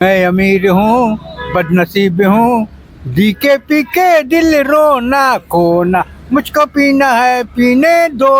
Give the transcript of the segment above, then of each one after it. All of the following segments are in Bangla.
मैं अमीर हूँ बदनसीब हूँ डीके पी के दिल रोना खोना मुझको पीना है पीने दो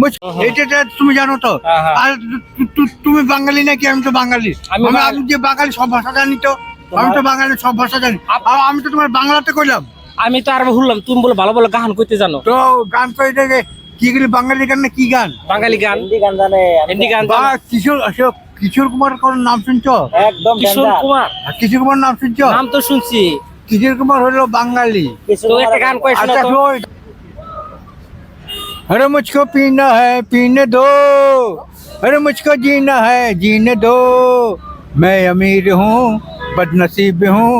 মুঝ এটা এটা তুমি জানো তো হ্যাঁ, হ্যাঁ। আর তু- তু- তুমি বাঙালি নাকি আমি তো বাঙালি আমি আমি বাঙালি। আমি যে বাঙালি সব ভাষা জানি তো আমি তো বাঙালি সব ভাষা জানি আর আমি তো তোমার বাংলাতে কইলাম আমি তো আর শুনলাম তুমি বলে ভালো ভালো গান করতে জানো তো গান তো এটা যে কি গেলি বাঙালি গান না কি গান বাঙালি গান হিন্দি গান জানে হিন্দি গান বা জানো? কিশোর সে কিশোর কুমার কোন নাম শুনছো একদম কিশোর danger। কুমার আর কিশোর কুমার নাম শুনছো নাম তো শুনছি কিশোর কুমার হলো বাঙালি কিশোর তো কুমার একটা গান কয়ে শোনা अच्छा তো तो अरे मुझको पीना है पीने दो अरे मुझको जीना है जीने दो मैं अमीर हूँ बदनसीब हूँ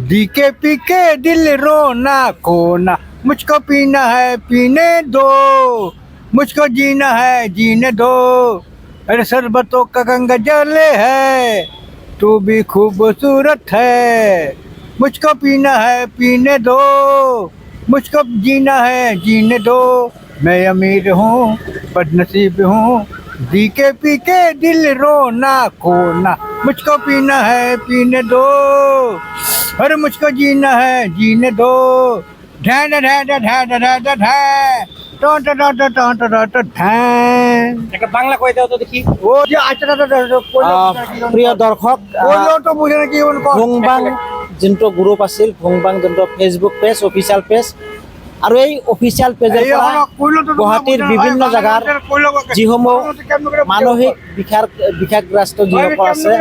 डीके पी के दिल रोना खोना मुझको पीना है पीने दो मुझको जीना है जीने दो अरे शरबतों का गंगा जले है, तू भी खूबसूरत है। मुझको पीना है, पीने दो। मुझको जीना है, जीने दो। मैं अमीर हूँ, बदनसीब हूँ। डी के पी के दिल रोना खोना मुझको पीना है, पीने दो। अरे मुझको जीना है, जीने दो। ढैं ढैं ढैं ढैं ढैं ढैं বাংলা কয়ে দাও তো যোনটো গ্রুপ আছিল ভুংবাং যোনটো ফেসবুক পেজ অফিসিয়াল পেজ আৰু এই অফিচিয়েল পেজৰ পৰা গুৱাহাটীৰ বিভিন্ন জেগাৰ যিসমূহ মানসিক বিকাৰ বিকাৰগ্ৰস্ত যিসকল আছে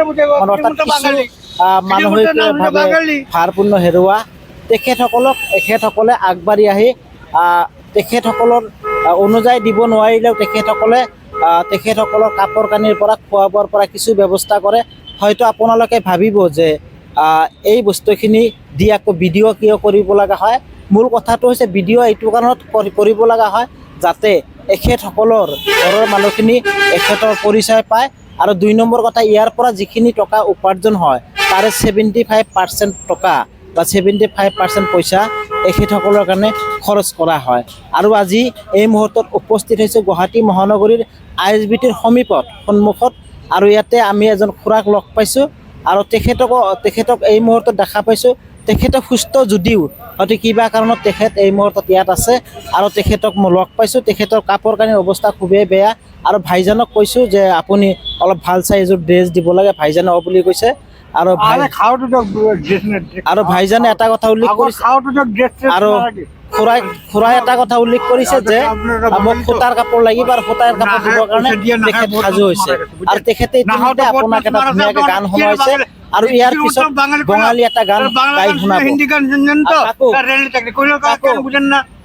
মানসিকভাৱে ভাৰপূৰ্ণ হেৰুৱা তেখেতসকলক তেখেতসকলে আগবাঢ়ি আহি তেখেতসকলৰ অনুযায়ী দিব নোৱাৰিলেও তেখেতসকলে তেখেতসকলৰ কাপোৰ কানিৰ পৰা খোৱা বোৱাৰ পৰা কিছু ব্যৱস্থা কৰে। হয়তো আপোনালোকে ভাবিব যে এই বস্তুখিনি দি আকৌ ভিডিঅ' কিয় কৰিব লগা হয়? মূল কথাটো হৈছে ভিডিঅ' এইটো কাৰণত কৰি- কৰিব লগা হয় যাতে এখেতসকলৰ ঘৰৰ মানুহখিনি এখেতৰ পৰিচয় পায় আৰু দুই নম্বৰ কথা, ইয়াৰ পৰা যিখিনি টকা উপাৰ্জন হয়, তাৰে ছেভেণ্টি ফাইভ পাৰ্চেণ্ট টকা বা ছেভেণ্টি ফাইভ পাৰ্চেণ্ট পইচা এখেতসকলৰ কাৰণে খৰচ কৰা হয়। আৰু আজি এই মুহূৰ্তত উপস্থিত হৈছোঁ গুৱাহাটী মহানগৰীৰ আই এছ বি টিৰ সমীপত সন্মুখত আৰু ইয়াতে আমি এজন খুৰাক লগ পাইছোঁ আৰু তেখেতক তেখেতক এই মুহূৰ্তত দেখা পাইছোঁ। তেখেত সুস্থ যদিও হয়তো কিবা কাৰণত তেখেত এই মুহূৰ্তত ইয়াত আছে আৰু তেখেতক মই লগ পাইছোঁ। তেখেতৰ কাপোৰ কানিৰ অৱস্থা খুবেই বেয়া আৰু ভাইজানক কৈছোঁ যে আপুনি অলপ ভালো চাই এযোৰ ড্ৰেছ দিব লাগে, ভাইজানে অ বুলি কৈছে। আরও আরও ভাইজান এটা কথা উল্লেখ করেছে আরও খুৰাই খুৰাই এটা কথা উল্লেখ কৰিছে যে আমাক সূতাৰ কাপোৰ লাগিব আৰু সূতাৰ কাপোৰ দিবৰ কাৰণে সাজু হৈছে আৰু তেখেতে ইতিমধ্যে আপোনাক এটা ধুনীয়াকৈ গান শুনাইছে আৰু ইয়াৰ পিছত বঙালী এটা গান গাই শুনাব।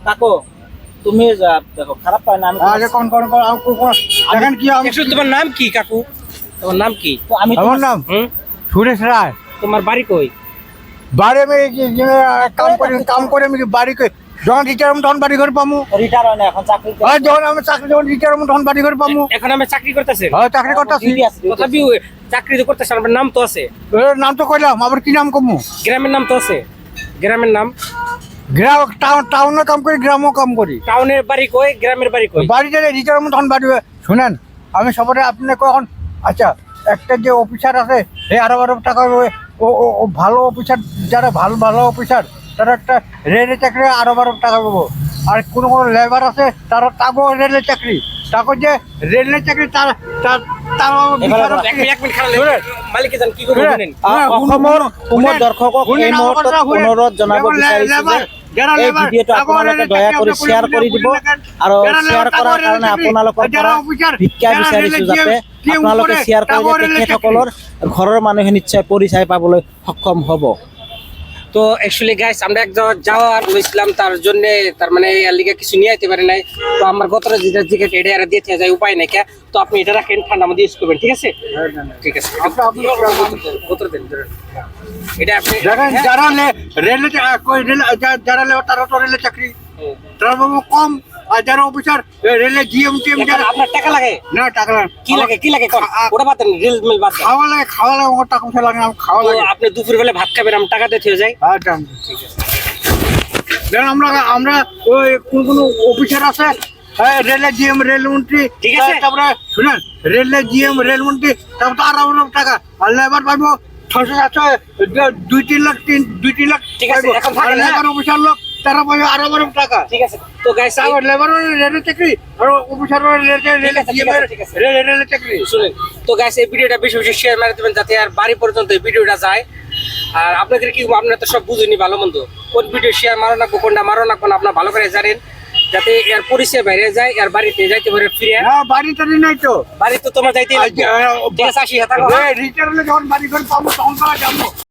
কাকো। তুমি খারাপ পায় না আমি তোমার নাম কি কাকু? তোমার নাম কি? আমি আমার নাম? সুরেশ রায়? তোমার বাড়ি কই? বাড়ি আমি কাম করে কাম করে আমি বাড়ি করে যখন রিটায়ার হব তখন বাড়ি ঘর পামু। রিটায়ার হয় না এখন চাকরি করে। আর যখন আমি চাকরি যখন রিটায়ার হব তখন বাড়ি ঘর পামু। এখন আমি চাকরি করতেছেন হ্যাঁ চাকরি করতেছি। তথাপি চাকরি তো করতেছেন আপনার নাম তো আছে। নাম তো কইলাম আবার কি নাম কমু? গ্রামের নাম তো আছে। গ্রামের নাম? গ্রাম টাউন টাউনে কাম করি গ্রামও কাম করি। টাউনের বাড়ি কই গ্রামের বাড়ি কই? বাড়িতে রিটায়ার হব তখন বাড়ি শুনেন আমি সবারে আপনি কখন আচ্ছা একটা যে অফিসার আছে সে আরও আরও টাকা ও- ভালো অফিসার যারা ভালো ভালো অফিসার তারা একটা রেলের চাকরি আরও বারো টাকা পাবো। আর কোনো কোনো লেবার আছে তারা তাকেও রেলের চাকরি। তাকে যে রেলের চাকরি তার তার আহ, অসমৰ অসমৰ দৰ্শকক এই মুহূৰ্তত অনুৰোধ জনাব বিচাৰিছোঁ এই ভিডিঅ'টো আপোনালোকে দয়া কৰি শ্বেয়াৰ কৰি দিব আৰু শ্বেয়াৰ কৰাৰ কাৰণে আপোনালোকৰ পৰা ভিক্ষা বিচাৰিছোঁ যাতে আপোনালোকে শ্বেয়াৰ কৰিলে তেখেতসকলৰ ঘৰৰ মানুহে নিশ্চয় পৰিচয় পাবলৈ সক্ষম হ'ব। তো অ্যাকচুয়ালি গাইস আমরা এক জায়গা যাওয়ার হয়েছিলাম তার জন্য তার মানে লিগে কিছু নিয়ে আইতে পারে নাই। তো আমার গতরে যেটা জিকে এটা এরা দিয়ে যায় উপায় নাই কে। তো আপনি এটা রাখেন ঠান্ডা মধ্যে ইউজ করবেন ঠিক আছে? ঠিক আছে। গতরে দেন এটা আপনি দেখেন হ্যাঁ? যারা রেলে যারা রেলে চাকরি। তারা কম আর যারা অফিসার রেলে জিএম টিএম যারা আপনার টাকা লাগে? না টাকা লাগে কি লাগে কি লাগে? ওটা বাদ রিল মিল বাদ খাওয়া লাগে খাওয়া লাগে আমার টাকা পয়সা লাগে না, খাওয়া লাগে। আপনি দুপুর বেলা ভাত খাবেন আমি টাকা দিয়ে যাই। আচ্ছা দেখেন আমরা আমরা ওই কোন কোন অফিসার আছে হ্যাঁ, রেলে জিএম রেলমন্ত্রী ঠিক আছে। তারপরে শুনেন রেলে জিএম রেলমন্ত্রী তারপর তার আরও টাকা। আর লেবার পাবো ছশো সাতশো দুই তিন লাখ তিন দুই তিন লাখ ঠিক আছে, এখন? লেবার অফিসার লোক তারা পাবে আরও বড় টাকা। ঠিক আছে। তো গাইস তারপর লেবার রেলের চাকরি আর অফিসার রেলের চাকরি শুনেন তো গাইস এই ভিডিওটা বেশি বেশি শেয়ার মারে দেবেন যাতে আর বাড়ি পর্যন্ত এই ভিডিওটা যায়। আর আপনাদের কি আপনারা তো সব বুঝেনি ভালো মন্দ। কোন ভিডিও শেয়ার মারো না কোনটা মারো না কোন আপনার ভালো করে জানেন। যাতে এর পরিচয় বাইরে যায় আর বাড়িতে যাইতে পারে ফিরে। না বাড়ি টাড়ি নাই তো। বাড়ি তো তোমার যাইতে ঠিক আছে আসি হ্যাঁ। রিটার্নে যখন বাড়ি ঘর পাবো তখন তারা যাব।